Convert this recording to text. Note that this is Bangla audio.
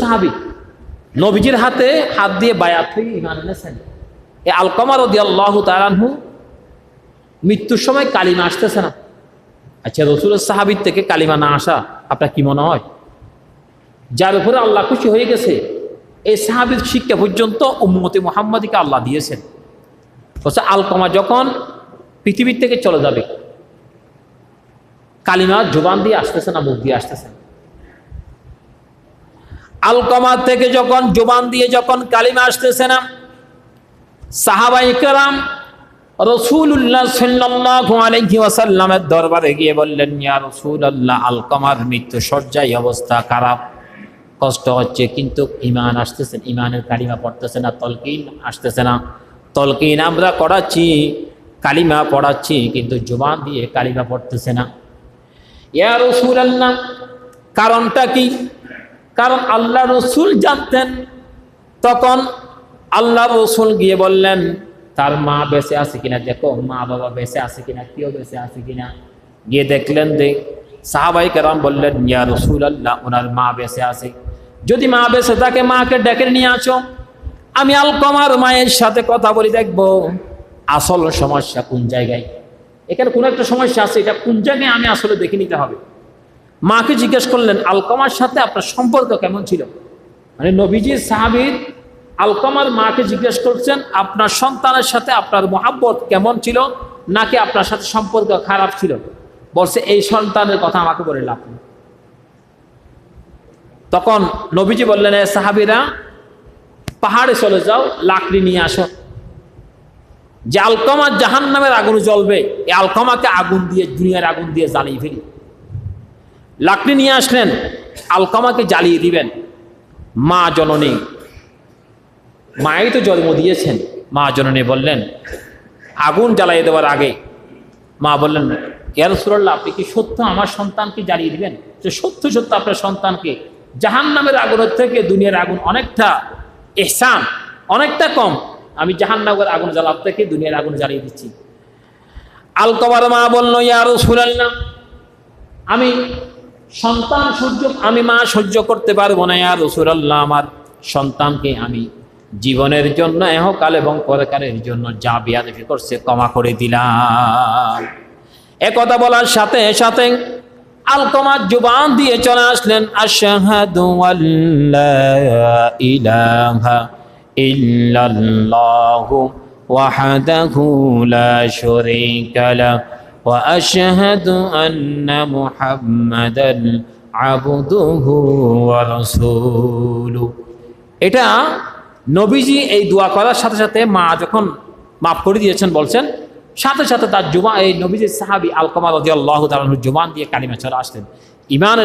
সাহাবি নবীজির হাতে হাত দিয়ে বায়াত হয়ে ইমান এনেছেন। এ আলকমার দি আল্লাহ তালানহু মৃত্যুর সময় কালিমা আসতেছে না। আচ্ছা রসুলের সাহাবির থেকে কালিমা না আসা আপনার কি মনে হয়? যার উপরে আল্লাহ খুশি হয়ে গেছে, এই সাহাবির শিক্ষা পর্যন্ত উম্মতি মোহাম্মদীকে আল্লাহ দিয়েছেন। বলছে আলকমা যখন পৃথিবীর থেকে চলে যাবে, কালিমা জোবান দিয়ে আসতেছে না, মুখ দিয়ে আসতেছে না। আলকমা থেকে যখন জোবান দিয়ে যখন কালিমা আসতেছে না, সাহাবাই কারাম রসুল্লাহ সাল্লাল্লাহু আলাইহি ওয়াসাল্লামের দরবারে গিয়ে বললেন, ইয়া রাসূলুল্লাহ আলকমার মৃত্যু সজ্জায় অবস্থা খারাপ, কষ্ট হচ্ছে, কিন্তু ইমান আসতেছে ইমানের কালিমা পড়তেছে না, তলকিন আসতেছে না। তলকিন আমরা করাচ্ছি কালিমা পড়াচ্ছি, কিন্তু জোবান দিয়ে কালিমা পড়তেছে না। ইয়া রাসূলুল্লাহ, কারণটা কি? কারণ আল্লাহ রসুল জানতেন। তখন আল্লাহ রসুল গিয়ে বললেন, তার মা বেঁচে আছে কিনা? দেখো, মা বাবা বেঁচে আছে কিনা? কেউ বেঁচে আছে কিনা? গিয়ে দেখলেন যে সাহাবাই কেরাম বললেন, ইয়া রসুল আল্লাহ ওনার মা বেঁচে আছে। যদি মা বেঁচে তাকে মাকে ডেকে নিয়ে আসো। আমি আলকমার মায়ের সাথে কথা বলি, দেখব আসল সমস্যা কোন জায়গায়? এখানে কোনো একটা সমস্যা আছে, এটা কোন জায়গায় আমি আসলে দেখে নিতে হবে। মাকে জিজ্ঞেস করলেন, আলকমার সাথে আপনার সম্পর্ক কেমন ছিল? মানে নবীজির সাহাবির আলকমার মাকে জিজ্ঞেস করছেন, আপনার সন্তানের সাথে আপনার মহাব্বত কেমন ছিল, নাকি আপনার সাথে সম্পর্ক খারাপ ছিল? বলছে, এই সন্তানের কথা আমাকে বলে লাভ তখন নবীজি বললেন, এ সাহাবিরা, পাহাড়ে চলে যাও, লাকড়ি নিয়ে আসো। যে আলকমা জাহান নামের আগুন জ্বলবে এই আলকমাকে আগুন দিয়ে, দুনিয়ার আগুন দিয়ে জ্বালিয়ে ফেলি লাকড়ি নিয়ে আসলেন, আলকামাকে জ্বালিয়ে দিবেন। মা জননী মাই তো জন্ম দিয়েছেন। মা জননী বললেন, আগুন জ্বালিয়ে দেওয়ার আগে। মা বললেন ইয়ার সুরাল্লাহ আপনি কি সত্য আমার সন্তানকে জ্বালিয়ে দিবেন? যে সত্য সত্য আপনার সন্তানকে। জাহান নামের আগুনের থেকে দুনিয়ার আগুন অনেকটা এহসান, অনেকটা কম। আমি জাহান নামের আগুন জ্বালাব থেকে দুনিয়ার আগুন জ্বালিয়ে দিচ্ছি। আলকবার মা বলল ইয়ার সুরাল্লাহ আমি সন্তান সহ্য আমি মা সহ্য করতে পারব না আর রসুরাল্লাহ আমার সন্তানকে আমি জীবনের জন্য, এহকাল এবং পরকালের জন্য যা বিয়াদফি করছে ক্ষমা করে দিলাম। একথা বলার সাথে সাথে আলকমার জুবান দিয়ে চলে আসলেন, আশহাদু আল্লা ইলাহা واشهد ان محمدا عبده ورسوله এটা নবীজি এই দোয়া করার সাথে সাথে মা যখন মাফ করে দিয়েছেন বলছেন সাথে সাথে তার জুমা এই নবীজির সাহাবি আলকমা রাদিয়াল্লাহু তাআলার জুবান দিয়ে কালিমা চলে আসলেন ইমানের